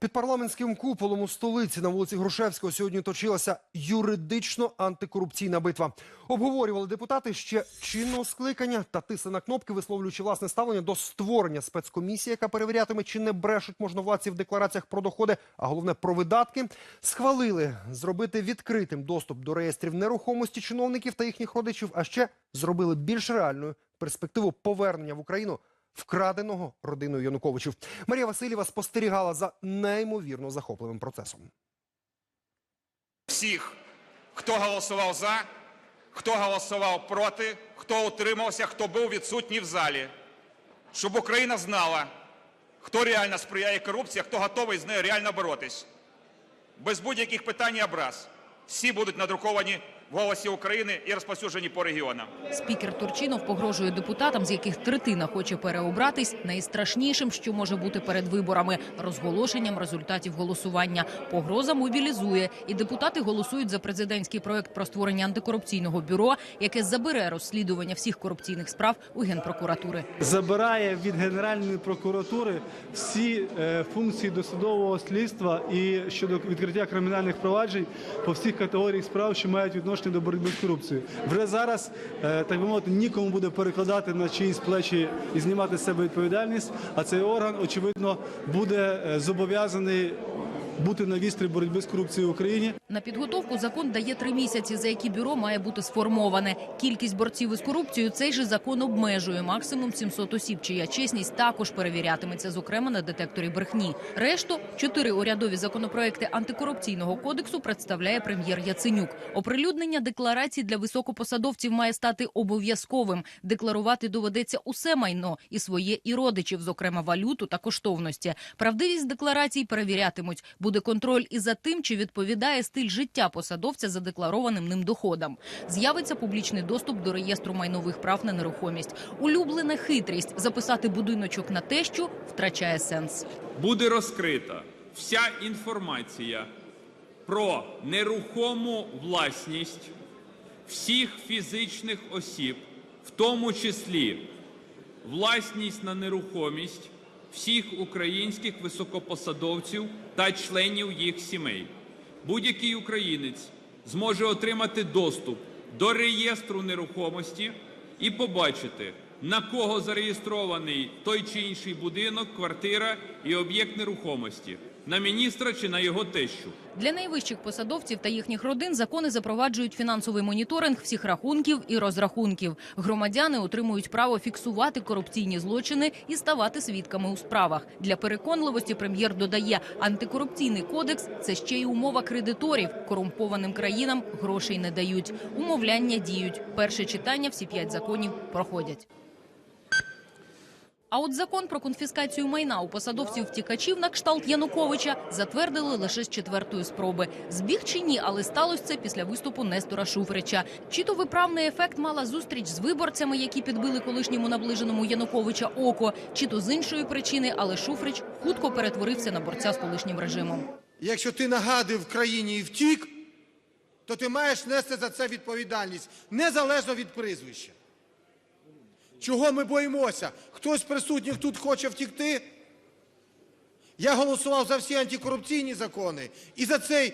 Під парламентським куполом у столиці на вулиці Грушевського сьогодні точилася юридично антикорупційна битва. Обговорювали депутати ще чинного скликання та тисли на кнопки, висловлюючи власне ставлення до створення спецкомісії, яка перевірятиме, чи не брешуть можновладці в деклараціях про доходи, а головне про видатки. Схвалили зробити відкритим доступ до реєстрів нерухомості чиновників та їхніх родичів, а ще зробили більш реальною перспективу повернення в Україну вкраденого родиною Януковичів. Марія Васильєва спостерігала за неймовірно захопливим процесом. всіх, хто голосував за, хто голосував проти, хто утримався, хто був відсутній в залі, щоб Україна знала, хто реально сприяє корупції, хто готовий з нею реально боротись. Без будь-яких питань і образ. Всі будуть надруковані в голосі України і розповсюджені по регіонам. Спікер Турчинов погрожує депутатам, з яких третина хоче переобратись, найстрашнішим, що може бути перед виборами розголошенням результатів голосування. Погроза мобілізує, і депутати голосують за президентський проект про створення антикорупційного бюро, яке забере розслідування всіх корупційних справ у генпрокуратури. забирає від Генеральної прокуратури всі е, функції досудового слідства і щодо відкриття кримінальних проваджень по всіх категоріях справ, що мають відношення до боротьби з корупцією. Вже зараз, е, так би мовити, нікому буде перекладати на чиїсь плечі і знімати з себе відповідальність. А цей орган, очевидно, буде е, зобов'язаний бути на вістрі боротьби з корупцією в Україні. На підготовку закон дає три місяці, за які бюро має бути сформоване. Кількість борців із корупцією цей же закон обмежує максимум 700 осіб, чия чесність також перевірятиметься, зокрема на детекторі брехні. Решту чотири урядові законопроекти антикорупційного кодексу представляє прем'єр Яценюк. Оприлюднення декларацій для високопосадовців має стати обов'язковим. Декларувати доведеться усе майно і своє, і родичів, зокрема валюту та коштовності. Правдивість декларацій перевірятимуть. Буде контроль і за тим, чи відповідає стиль життя посадовця задекларованим ним доходам. З'явиться публічний доступ до реєстру майнових прав на нерухомість. Улюблена хитрість записати будиночок на тещу втрачає сенс. буде розкрита вся інформація про нерухому власність всіх фізичних осіб, в тому числі власність на нерухомість всіх українських високопосадовців та членів їх сімей. Будь-який українець зможе отримати доступ до реєстру нерухомості і побачити, на кого зареєстрований той чи інший будинок, квартира і об'єкт нерухомості, на міністра чи на його тещу. Для найвищих посадовців та їхніх родин закони запроваджують фінансовий моніторинг всіх рахунків і розрахунків. Громадяни отримують право фіксувати корупційні злочини і ставати свідками у справах. Для переконливості прем'єр додає, антикорупційний кодекс це ще й умова кредиторів. Корумпованим країнам грошей не дають. Умовляння діють. Перше читання всі п'ять законів проходять. А от закон про конфіскацію майна у посадовців втікачів на кшталт Януковича затвердили лише з четвертої спроби. Збіг чи ні, але сталося це після виступу Нестора Шуфрича. Чи то виправний ефект мала зустріч з виборцями, які підбили колишньому наближеному Януковича око, чи то з іншої причини, але Шуфрич хутко перетворився на борця з колишнім режимом. Якщо ти нагадив країні і втік, то ти маєш нести за це відповідальність незалежно від прізвища. Чого ми боїмося? Хтось з присутніх тут хоче втікти? Я голосував за всі антикорупційні закони і за цей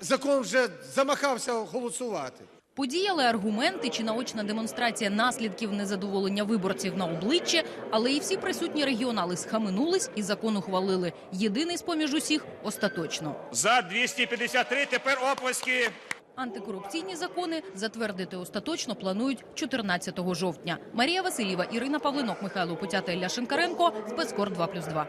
закон вже замахався голосувати. Подіяли аргументи чи наочна демонстрація наслідків незадоволення виборців на обличчя, але і всі присутні регіонали схаменулись і закон ухвалили. Єдиний з поміж усіх остаточно. За 253 тепер оплески. Антикорупційні закони затвердити остаточно планують 14 жовтня. Марія Васильєва, Ірина Павлинок, Михайло Путята, Ілля Шинкаренко. Спецкор 2+,2.